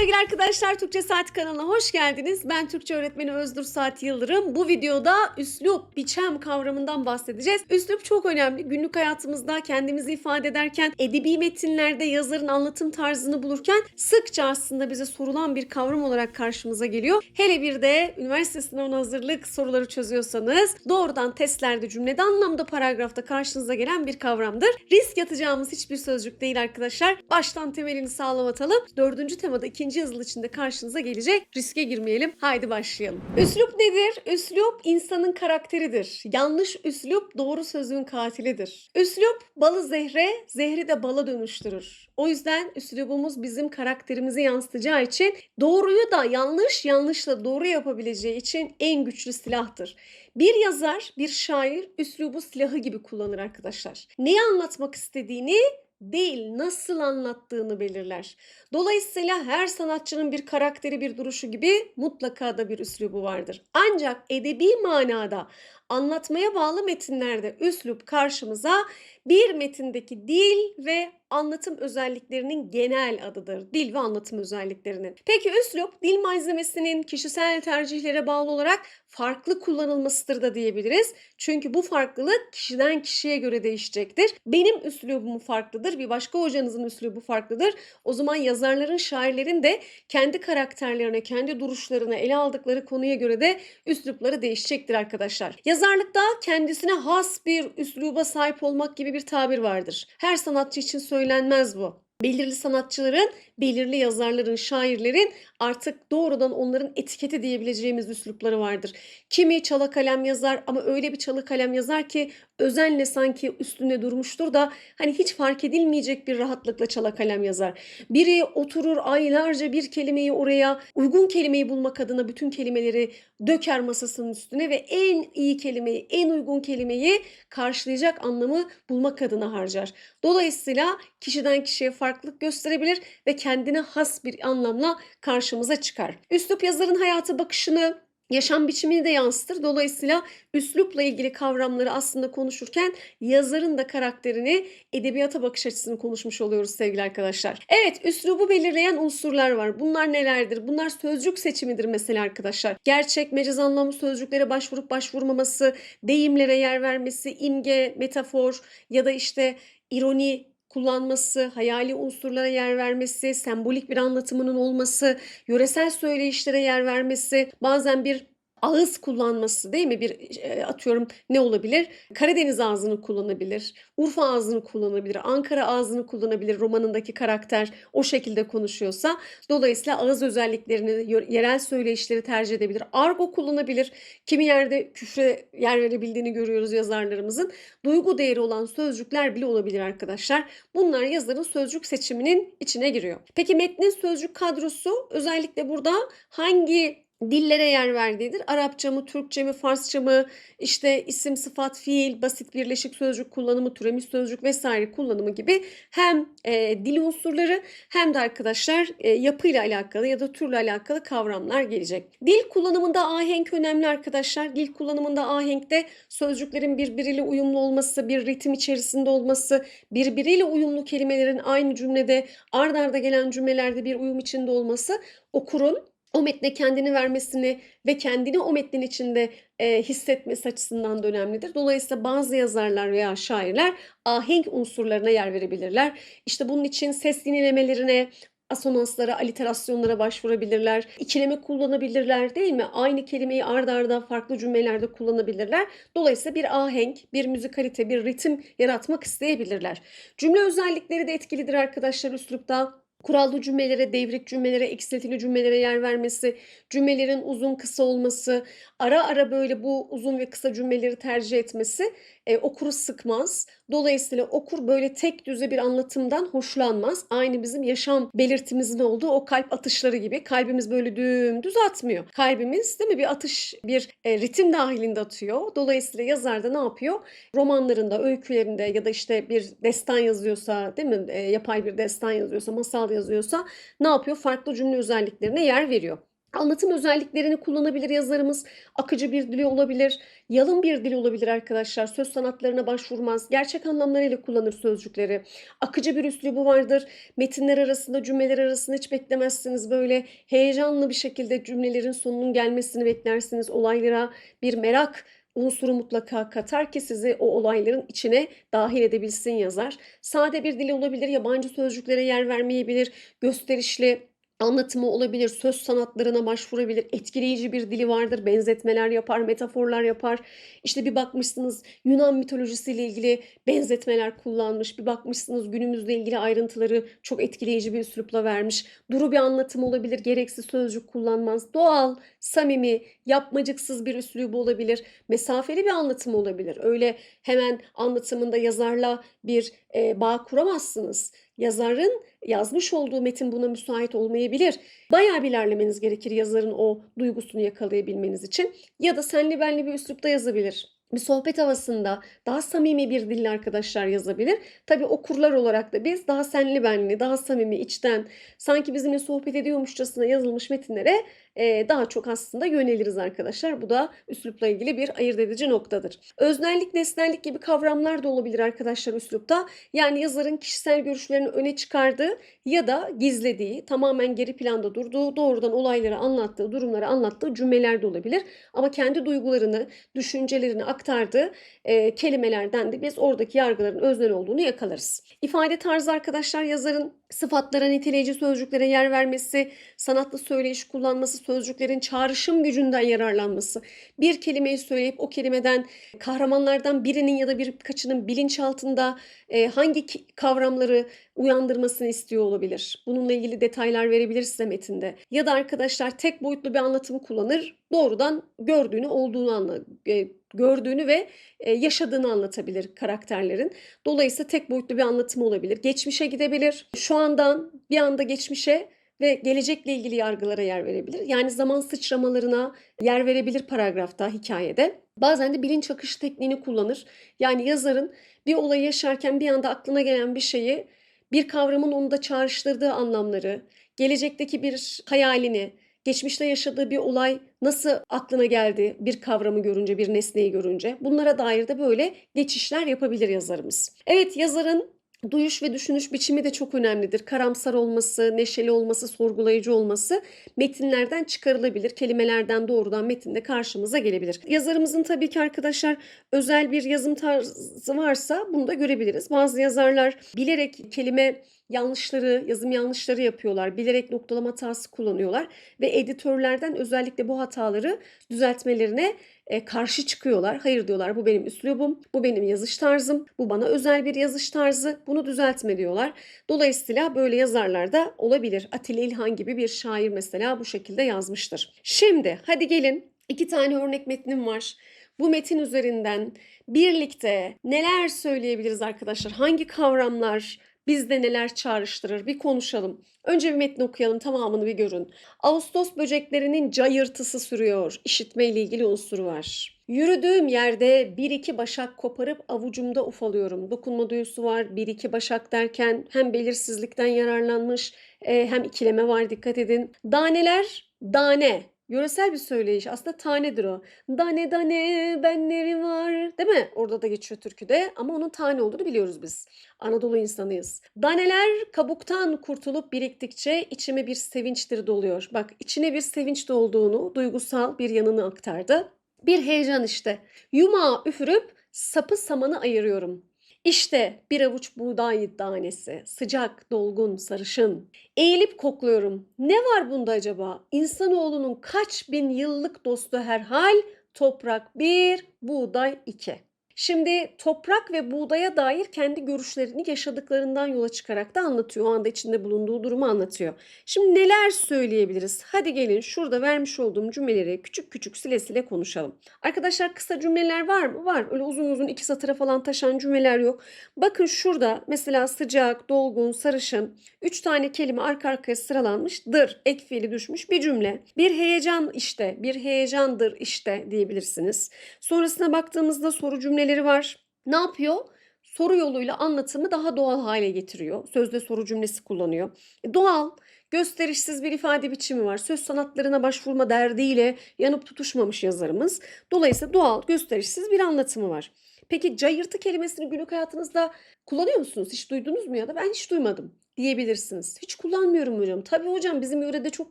sevgili arkadaşlar Türkçe Saat kanalına hoş geldiniz. Ben Türkçe öğretmeni Özgür Saat Yıldırım. Bu videoda üslup, biçem kavramından bahsedeceğiz. Üslup çok önemli. Günlük hayatımızda kendimizi ifade ederken, edebi metinlerde yazarın anlatım tarzını bulurken sıkça aslında bize sorulan bir kavram olarak karşımıza geliyor. Hele bir de üniversite sınavına hazırlık soruları çözüyorsanız doğrudan testlerde cümlede anlamda paragrafta karşınıza gelen bir kavramdır. Risk yatacağımız hiçbir sözcük değil arkadaşlar. Baştan temelini sağlam atalım. Dördüncü temada ikinci yazılı içinde karşınıza gelecek. Riske girmeyelim. Haydi başlayalım. Üslup nedir? Üslup insanın karakteridir. Yanlış üslup doğru sözün katilidir. Üslup balı zehre, zehri de bala dönüştürür. O yüzden üslubumuz bizim karakterimizi yansıtacağı için doğruyu da yanlış, yanlışla doğru yapabileceği için en güçlü silahtır. Bir yazar, bir şair üslubu silahı gibi kullanır arkadaşlar. Neyi anlatmak istediğini değil nasıl anlattığını belirler. Dolayısıyla her sanatçının bir karakteri, bir duruşu gibi mutlaka da bir üslubu vardır. Ancak edebi manada anlatmaya bağlı metinlerde üslup karşımıza bir metindeki dil ve anlatım özelliklerinin genel adıdır. Dil ve anlatım özelliklerinin. Peki üslup dil malzemesinin kişisel tercihlere bağlı olarak farklı kullanılmasıdır da diyebiliriz. Çünkü bu farklılık kişiden kişiye göre değişecektir. Benim üslubum farklıdır, bir başka hocanızın üslubu farklıdır. O zaman yazarların, şairlerin de kendi karakterlerine, kendi duruşlarına, ele aldıkları konuya göre de üslupları değişecektir arkadaşlar. Yazarlıkta kendisine has bir üsluba sahip olmak gibi bir tabir vardır. Her sanatçı için söylenmez bu. Belirli sanatçıların, belirli yazarların, şairlerin artık doğrudan onların etiketi diyebileceğimiz üslupları vardır. Kimi çala kalem yazar ama öyle bir çalı kalem yazar ki özenle sanki üstünde durmuştur da hani hiç fark edilmeyecek bir rahatlıkla çala kalem yazar. Biri oturur aylarca bir kelimeyi oraya uygun kelimeyi bulmak adına bütün kelimeleri döker masasının üstüne ve en iyi kelimeyi, en uygun kelimeyi karşılayacak anlamı bulmak adına harcar. Dolayısıyla kişiden kişiye farklılık gösterebilir ve kendine has bir anlamla karşımıza çıkar. Üslup yazarın hayata bakışını, yaşam biçimini de yansıtır. Dolayısıyla üslupla ilgili kavramları aslında konuşurken yazarın da karakterini, edebiyata bakış açısını konuşmuş oluyoruz sevgili arkadaşlar. Evet, üslubu belirleyen unsurlar var. Bunlar nelerdir? Bunlar sözcük seçimidir mesela arkadaşlar. Gerçek, mecaz anlamlı sözcüklere başvurup başvurmaması, deyimlere yer vermesi, imge, metafor ya da işte ironi kullanması, hayali unsurlara yer vermesi, sembolik bir anlatımının olması, yöresel söyleyişlere yer vermesi, bazen bir ağız kullanması değil mi? Bir e, atıyorum ne olabilir? Karadeniz ağzını kullanabilir, Urfa ağzını kullanabilir, Ankara ağzını kullanabilir romanındaki karakter o şekilde konuşuyorsa. Dolayısıyla ağız özelliklerini, yerel söyleyişleri tercih edebilir. Argo kullanabilir. Kimi yerde küfre yer verebildiğini görüyoruz yazarlarımızın. Duygu değeri olan sözcükler bile olabilir arkadaşlar. Bunlar yazarın sözcük seçiminin içine giriyor. Peki metnin sözcük kadrosu özellikle burada hangi dillere yer verdiğidir. Arapça mı, Türkçe mi, Farsça mı, işte isim, sıfat, fiil, basit birleşik sözcük kullanımı, türemiş sözcük vesaire kullanımı gibi hem e, dil unsurları hem de arkadaşlar e, yapıyla alakalı ya da türle alakalı kavramlar gelecek. Dil kullanımında ahenk önemli arkadaşlar. Dil kullanımında ahenkte sözcüklerin birbiriyle uyumlu olması, bir ritim içerisinde olması, birbiriyle uyumlu kelimelerin aynı cümlede ard arda gelen cümlelerde bir uyum içinde olması okurun o metne kendini vermesini ve kendini o metnin içinde e, hissetmesi açısından da önemlidir. Dolayısıyla bazı yazarlar veya şairler ahenk unsurlarına yer verebilirler. İşte bunun için ses yinelemelerine, asonanslara, aliterasyonlara başvurabilirler. İkileme kullanabilirler değil mi? Aynı kelimeyi ard arda farklı cümlelerde kullanabilirler. Dolayısıyla bir ahenk, bir müzikalite, bir ritim yaratmak isteyebilirler. Cümle özellikleri de etkilidir arkadaşlar üslupta. Kurallı cümlelere, devrik cümlelere, eksiltili cümlelere yer vermesi, cümlelerin uzun kısa olması, ara ara böyle bu uzun ve kısa cümleleri tercih etmesi e, okuru sıkmaz. Dolayısıyla okur böyle tek düze bir anlatımdan hoşlanmaz. Aynı bizim yaşam belirtimizin olduğu o kalp atışları gibi. Kalbimiz böyle dümdüz atmıyor. Kalbimiz değil mi bir atış, bir e, ritim dahilinde atıyor. Dolayısıyla yazar da ne yapıyor? Romanlarında, öykülerinde ya da işte bir destan yazıyorsa değil mi? E, yapay bir destan yazıyorsa, masal yazıyorsa ne yapıyor? Farklı cümle özelliklerine yer veriyor. Anlatım özelliklerini kullanabilir yazarımız. Akıcı bir dili olabilir, yalın bir dil olabilir arkadaşlar. Söz sanatlarına başvurmaz. Gerçek anlamlarıyla kullanır sözcükleri. Akıcı bir üslubu vardır. Metinler arasında, cümleler arasında hiç beklemezsiniz. Böyle heyecanlı bir şekilde cümlelerin sonunun gelmesini beklersiniz. Olaylara bir merak unsuru mutlaka katar ki sizi o olayların içine dahil edebilsin yazar. Sade bir dili olabilir, yabancı sözcüklere yer vermeyebilir, gösterişli, anlatımı olabilir, söz sanatlarına başvurabilir, etkileyici bir dili vardır, benzetmeler yapar, metaforlar yapar. İşte bir bakmışsınız Yunan mitolojisiyle ilgili benzetmeler kullanmış, bir bakmışsınız günümüzle ilgili ayrıntıları çok etkileyici bir üslupla vermiş. Duru bir anlatım olabilir, gereksiz sözcük kullanmaz. Doğal, samimi, yapmacıksız bir üslubu olabilir, mesafeli bir anlatım olabilir. Öyle hemen anlatımında yazarla bir bağ kuramazsınız. Yazarın yazmış olduğu metin buna müsait olmayabilir. Bayağı bir ilerlemeniz gerekir yazarın o duygusunu yakalayabilmeniz için. Ya da senli benli bir üslupta yazabilir. Bir sohbet havasında daha samimi bir dille arkadaşlar yazabilir. Tabii okurlar olarak da biz daha senli benli, daha samimi, içten, sanki bizimle sohbet ediyormuşçasına yazılmış metinlere e, daha çok aslında yöneliriz arkadaşlar. Bu da üslupla ilgili bir ayırt edici noktadır. Öznellik, nesnellik gibi kavramlar da olabilir arkadaşlar üslupta. Yani yazarın kişisel görüşlerini öne çıkardığı ya da gizlediği, tamamen geri planda durduğu, doğrudan olayları anlattığı, durumları anlattığı cümleler de olabilir. Ama kendi duygularını, düşüncelerini aktardığı e, kelimelerden de biz oradaki yargıların öznel olduğunu yakalarız. İfade tarzı arkadaşlar yazarın sıfatlara, niteleyici sözcüklere yer vermesi, sanatlı söyleyiş kullanması, sözcüklerin çağrışım gücünden yararlanması, bir kelimeyi söyleyip o kelimeden kahramanlardan birinin ya da birkaçının bilinçaltında e, hangi kavramları uyandırmasını istiyor olabilir. Bununla ilgili detaylar verebilir size metinde. Ya da arkadaşlar tek boyutlu bir anlatımı kullanır. Doğrudan gördüğünü olduğunu anla, e, gördüğünü ve e, yaşadığını anlatabilir karakterlerin. Dolayısıyla tek boyutlu bir anlatım olabilir. Geçmişe gidebilir. Şu andan bir anda geçmişe ve gelecekle ilgili yargılara yer verebilir. Yani zaman sıçramalarına yer verebilir paragrafta, hikayede. Bazen de bilinç akışı tekniğini kullanır. Yani yazarın bir olayı yaşarken bir anda aklına gelen bir şeyi, bir kavramın onda çağrıştırdığı anlamları, gelecekteki bir hayalini, geçmişte yaşadığı bir olay nasıl aklına geldi bir kavramı görünce, bir nesneyi görünce bunlara dair de böyle geçişler yapabilir yazarımız. Evet yazarın Duyuş ve düşünüş biçimi de çok önemlidir. Karamsar olması, neşeli olması, sorgulayıcı olması metinlerden çıkarılabilir. Kelimelerden doğrudan metinde karşımıza gelebilir. Yazarımızın tabii ki arkadaşlar özel bir yazım tarzı varsa bunu da görebiliriz. Bazı yazarlar bilerek kelime yanlışları, yazım yanlışları yapıyorlar. Bilerek noktalama hatası kullanıyorlar ve editörlerden özellikle bu hataları düzeltmelerine e, karşı çıkıyorlar. Hayır diyorlar bu benim üslubum, bu benim yazış tarzım, bu bana özel bir yazış tarzı, bunu düzeltme diyorlar. Dolayısıyla böyle yazarlar da olabilir. Atilla İlhan gibi bir şair mesela bu şekilde yazmıştır. Şimdi hadi gelin iki tane örnek metnim var. Bu metin üzerinden birlikte neler söyleyebiliriz arkadaşlar? Hangi kavramlar bizde neler çağrıştırır bir konuşalım. Önce bir metni okuyalım tamamını bir görün. Ağustos böceklerinin cayırtısı sürüyor. İşitme ile ilgili unsuru var. Yürüdüğüm yerde bir iki başak koparıp avucumda ufalıyorum. Dokunma duyusu var. Bir iki başak derken hem belirsizlikten yararlanmış hem ikileme var dikkat edin. Daneler dane Yöresel bir söyleyiş. Aslında tanedir o. Dane dane benleri var. Değil mi? Orada da geçiyor türküde. Ama onun tane olduğunu biliyoruz biz. Anadolu insanıyız. Daneler kabuktan kurtulup biriktikçe içime bir sevinçtir doluyor. Bak içine bir sevinç dolduğunu, duygusal bir yanını aktardı. Bir heyecan işte. Yumağı üfürüp sapı samanı ayırıyorum. İşte bir avuç buğday tanesi, sıcak, dolgun, sarışın. Eğilip kokluyorum. Ne var bunda acaba? İnsanoğlunun kaç bin yıllık dostu herhal, toprak bir, buğday iki. Şimdi toprak ve buğdaya dair kendi görüşlerini yaşadıklarından yola çıkarak da anlatıyor. O anda içinde bulunduğu durumu anlatıyor. Şimdi neler söyleyebiliriz? Hadi gelin şurada vermiş olduğum cümleleri küçük küçük sile sile konuşalım. Arkadaşlar kısa cümleler var mı? Var. Öyle uzun uzun iki satıra falan taşan cümleler yok. Bakın şurada mesela sıcak, dolgun, sarışın. Üç tane kelime arka arkaya sıralanmıştır. Ek fiili düşmüş bir cümle. Bir heyecan işte, bir heyecandır işte diyebilirsiniz. Sonrasına baktığımızda soru cümleleri cümleleri var. Ne yapıyor? Soru yoluyla anlatımı daha doğal hale getiriyor. Sözde soru cümlesi kullanıyor. E, doğal, gösterişsiz bir ifade biçimi var. Söz sanatlarına başvurma derdiyle yanıp tutuşmamış yazarımız. Dolayısıyla doğal, gösterişsiz bir anlatımı var. Peki cayırtı kelimesini günlük hayatınızda kullanıyor musunuz? Hiç duydunuz mu ya da ben hiç duymadım diyebilirsiniz. Hiç kullanmıyorum hocam. Tabii hocam bizim yörede çok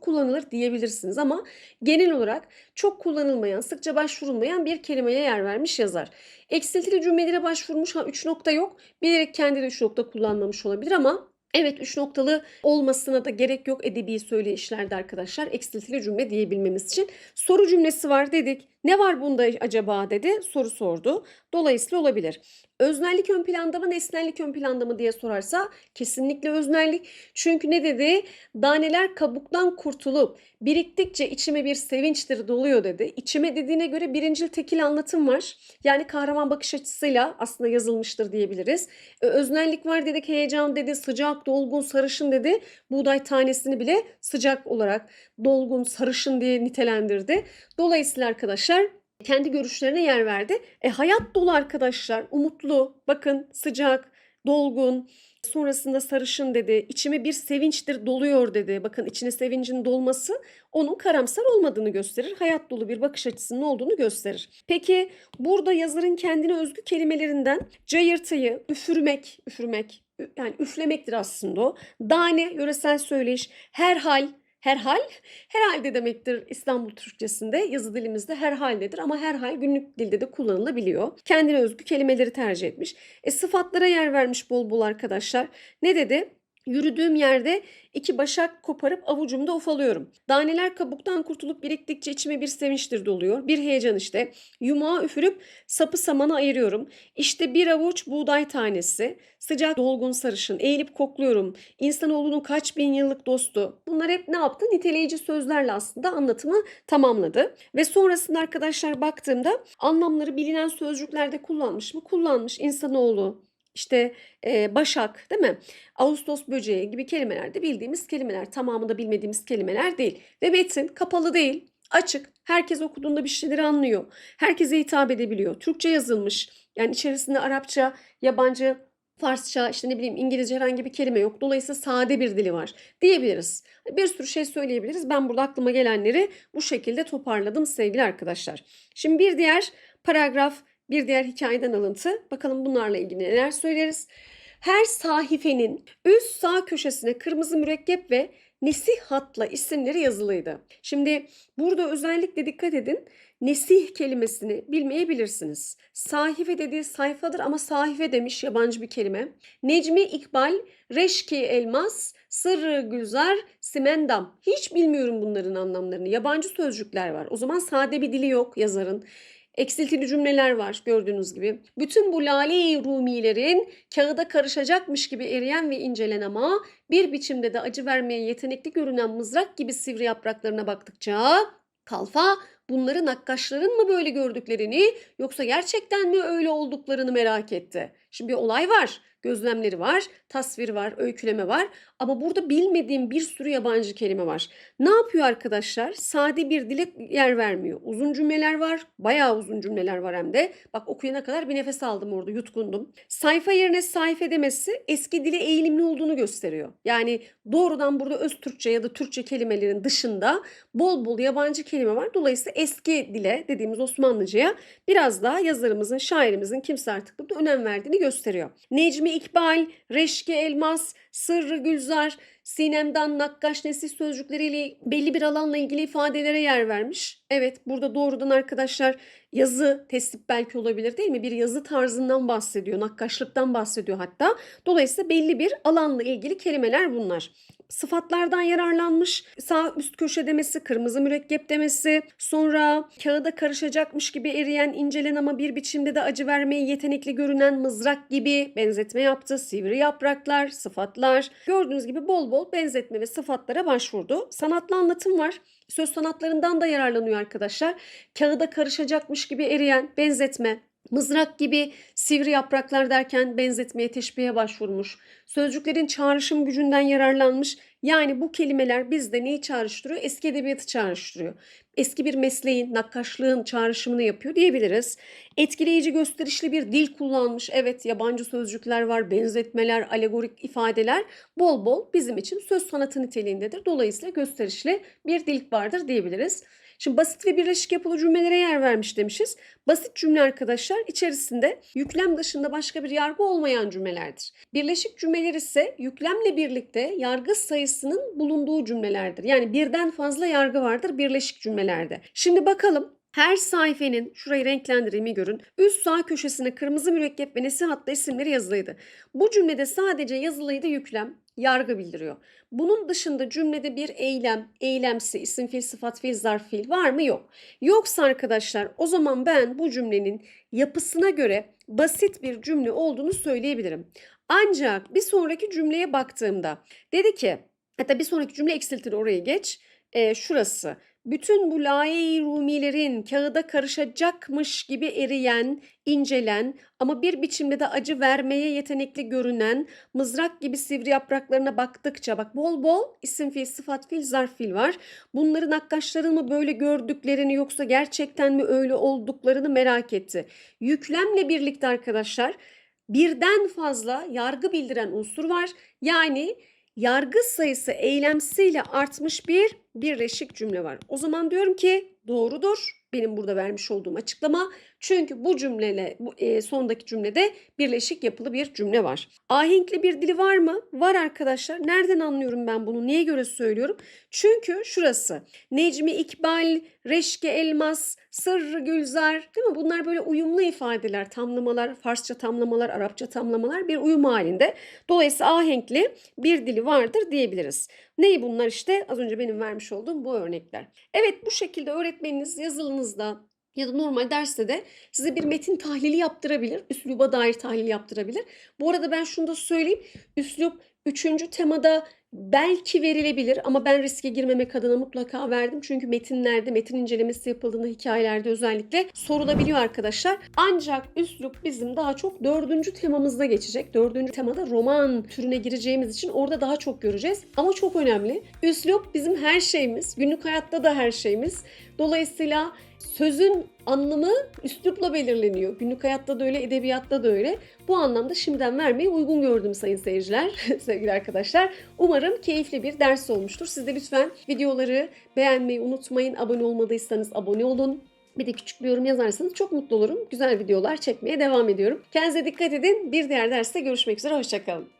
kullanılır diyebilirsiniz ama genel olarak çok kullanılmayan, sıkça başvurulmayan bir kelimeye yer vermiş yazar. Eksiltili cümlelere başvurmuş. Ha 3 nokta yok. Bilerek kendi de 3 nokta kullanmamış olabilir ama Evet 3 noktalı olmasına da gerek yok edebi söyleyişlerde arkadaşlar. Eksiltili cümle diyebilmemiz için. Soru cümlesi var dedik. Ne var bunda acaba dedi. Soru sordu. Dolayısıyla olabilir. Öznellik ön planda mı nesnellik ön planda mı diye sorarsa kesinlikle öznellik. Çünkü ne dedi? Daneler kabuktan kurtulup biriktikçe içime bir sevinçtir doluyor dedi. İçime dediğine göre birincil tekil anlatım var. Yani kahraman bakış açısıyla aslında yazılmıştır diyebiliriz. E, öznellik var dedik heyecan dedi sıcak dolgun sarışın dedi. Buğday tanesini bile sıcak olarak dolgun sarışın diye nitelendirdi. Dolayısıyla arkadaşlar kendi görüşlerine yer verdi. E hayat dolu arkadaşlar. Umutlu, bakın sıcak, dolgun. Sonrasında sarışın dedi. İçime bir sevinçtir doluyor dedi. Bakın içine sevincin dolması onun karamsar olmadığını gösterir. Hayat dolu bir bakış açısının olduğunu gösterir. Peki burada yazarın kendine özgü kelimelerinden cayırtıyı, üfürmek, üfürmek yani üflemektir aslında o. Dane, yöresel söyleyiş, herhal, Herhal, herhalde demektir İstanbul Türkçesinde, yazı dilimizde herhaldedir ama herhal günlük dilde de kullanılabiliyor. Kendine özgü kelimeleri tercih etmiş. E, sıfatlara yer vermiş bol bol arkadaşlar. Ne dedi? Yürüdüğüm yerde iki başak koparıp avucumda ufalıyorum. Daneler kabuktan kurtulup biriktikçe içime bir sevinçtir doluyor. Bir heyecan işte. Yumağı üfürüp sapı samana ayırıyorum. İşte bir avuç buğday tanesi. Sıcak dolgun sarışın. Eğilip kokluyorum. İnsanoğlunun kaç bin yıllık dostu. Bunlar hep ne yaptı? Niteleyici sözlerle aslında anlatımı tamamladı. Ve sonrasında arkadaşlar baktığımda anlamları bilinen sözcüklerde kullanmış mı? Kullanmış. İnsanoğlu, işte e, başak değil mi? Ağustos böceği gibi kelimeler de bildiğimiz kelimeler. Tamamı da bilmediğimiz kelimeler değil. Ve metin kapalı değil. Açık. Herkes okuduğunda bir şeyleri anlıyor. Herkese hitap edebiliyor. Türkçe yazılmış. Yani içerisinde Arapça, yabancı, Farsça, işte ne bileyim İngilizce herhangi bir kelime yok. Dolayısıyla sade bir dili var diyebiliriz. Bir sürü şey söyleyebiliriz. Ben burada aklıma gelenleri bu şekilde toparladım sevgili arkadaşlar. Şimdi bir diğer paragraf bir diğer hikayeden alıntı. Bakalım bunlarla ilgili neler söyleriz. Her sahifenin üst sağ köşesine kırmızı mürekkep ve Nesih hatla isimleri yazılıydı. Şimdi burada özellikle dikkat edin. Nesih kelimesini bilmeyebilirsiniz. Sahife dediği sayfadır ama sahife demiş yabancı bir kelime. Necmi İkbal, Reşki Elmas, Sırrı Gülzar, Simendam. Hiç bilmiyorum bunların anlamlarını. Yabancı sözcükler var. O zaman sade bir dili yok yazarın. Eksiltili cümleler var gördüğünüz gibi. Bütün bu lale rumilerin kağıda karışacakmış gibi eriyen ve incelen ama bir biçimde de acı vermeye yetenekli görünen mızrak gibi sivri yapraklarına baktıkça kalfa bunları nakkaşların mı böyle gördüklerini yoksa gerçekten mi öyle olduklarını merak etti. Şimdi bir olay var gözlemleri var, tasvir var, öyküleme var ama burada bilmediğim bir sürü yabancı kelime var. Ne yapıyor arkadaşlar? Sade bir dile yer vermiyor. Uzun cümleler var, bayağı uzun cümleler var hem de. Bak okuyana kadar bir nefes aldım orada, yutkundum. Sayfa yerine sayfa demesi eski dile eğilimli olduğunu gösteriyor. Yani doğrudan burada öz Türkçe ya da Türkçe kelimelerin dışında bol bol yabancı kelime var. Dolayısıyla eski dile dediğimiz Osmanlıca'ya biraz daha yazarımızın, şairimizin kimse artık burada önem verdiğini gösteriyor. Necmi İkbal, Reşki Elmas, Sırrı Gülzar, Sinem'den Nakkaş Nesil sözcükleriyle belli bir alanla ilgili ifadelere yer vermiş. Evet burada doğrudan arkadaşlar yazı tesip belki olabilir değil mi? Bir yazı tarzından bahsediyor, nakkaşlıktan bahsediyor hatta. Dolayısıyla belli bir alanla ilgili kelimeler bunlar sıfatlardan yararlanmış. Sağ üst köşe demesi, kırmızı mürekkep demesi, sonra kağıda karışacakmış gibi eriyen, incelen ama bir biçimde de acı vermeye yetenekli görünen mızrak gibi benzetme yaptı. Sivri yapraklar, sıfatlar. Gördüğünüz gibi bol bol benzetme ve sıfatlara başvurdu. Sanatlı anlatım var. Söz sanatlarından da yararlanıyor arkadaşlar. Kağıda karışacakmış gibi eriyen, benzetme, Mızrak gibi sivri yapraklar derken benzetmeye, teşbihe başvurmuş. Sözcüklerin çağrışım gücünden yararlanmış. Yani bu kelimeler bizde neyi çağrıştırıyor? Eski edebiyatı çağrıştırıyor. Eski bir mesleğin, nakkaşlığın çağrışımını yapıyor diyebiliriz. Etkileyici gösterişli bir dil kullanmış. Evet yabancı sözcükler var, benzetmeler, alegorik ifadeler bol bol bizim için söz sanatı niteliğindedir. Dolayısıyla gösterişli bir dil vardır diyebiliriz. Şimdi basit ve birleşik yapılı cümlelere yer vermiş demişiz. Basit cümle arkadaşlar içerisinde yüklem dışında başka bir yargı olmayan cümlelerdir. Birleşik cümleler ise yüklemle birlikte yargı sayısının bulunduğu cümlelerdir. Yani birden fazla yargı vardır birleşik cümlelerde. Şimdi bakalım her sayfenin, şurayı renklendireyim görün. Üst sağ köşesine kırmızı mürekkep ve nesihatlı isimleri yazılıydı. Bu cümlede sadece yazılıydı yüklem, yargı bildiriyor. Bunun dışında cümlede bir eylem, eylemsi, isim fiil, sıfat fiil, zarf fiil var mı? Yok. Yoksa arkadaşlar o zaman ben bu cümlenin yapısına göre basit bir cümle olduğunu söyleyebilirim. Ancak bir sonraki cümleye baktığımda dedi ki hatta bir sonraki cümle eksiltir orayı geç. Ee, şurası bütün bu laye rumilerin kağıda karışacakmış gibi eriyen, incelen ama bir biçimde de acı vermeye yetenekli görünen mızrak gibi sivri yapraklarına baktıkça bak bol bol isim fiil, sıfat fiil, zarf fiil var. Bunların nakkaşların mı böyle gördüklerini yoksa gerçekten mi öyle olduklarını merak etti. Yüklemle birlikte arkadaşlar birden fazla yargı bildiren unsur var. Yani yargı sayısı eylemsiyle artmış bir birleşik cümle var. O zaman diyorum ki doğrudur benim burada vermiş olduğum açıklama. Çünkü bu cümleyle bu e, sondaki cümlede birleşik yapılı bir cümle var. Ahenkli bir dili var mı? Var arkadaşlar. Nereden anlıyorum ben bunu? Neye göre söylüyorum? Çünkü şurası. Necmi İkbal, Reşke Elmas, Sırrı Gülzar değil mi? Bunlar böyle uyumlu ifadeler, tamlamalar, Farsça tamlamalar, Arapça tamlamalar bir uyum halinde. Dolayısıyla ahenkli bir dili vardır diyebiliriz. Neyi bunlar işte? Az önce benim vermiş olduğum bu örnekler. Evet bu şekilde öğretmeniniz yazılınızda ya da normal derste de size bir metin tahlili yaptırabilir. Üsluba dair tahlil yaptırabilir. Bu arada ben şunu da söyleyeyim. Üslup üçüncü temada belki verilebilir ama ben riske girmemek adına mutlaka verdim. Çünkü metinlerde, metin incelemesi yapıldığında hikayelerde özellikle sorulabiliyor arkadaşlar. Ancak üslup bizim daha çok dördüncü temamızda geçecek. Dördüncü temada roman türüne gireceğimiz için orada daha çok göreceğiz. Ama çok önemli. Üslup bizim her şeyimiz. Günlük hayatta da her şeyimiz. Dolayısıyla sözün anlamı üslupla belirleniyor. Günlük hayatta da öyle, edebiyatta da öyle. Bu anlamda şimdiden vermeyi uygun gördüm sayın seyirciler, sevgili arkadaşlar. Umarım keyifli bir ders olmuştur. Siz de lütfen videoları beğenmeyi unutmayın. Abone olmadıysanız abone olun. Bir de küçük bir yorum yazarsanız çok mutlu olurum. Güzel videolar çekmeye devam ediyorum. Kendinize dikkat edin. Bir diğer derste görüşmek üzere. Hoşçakalın.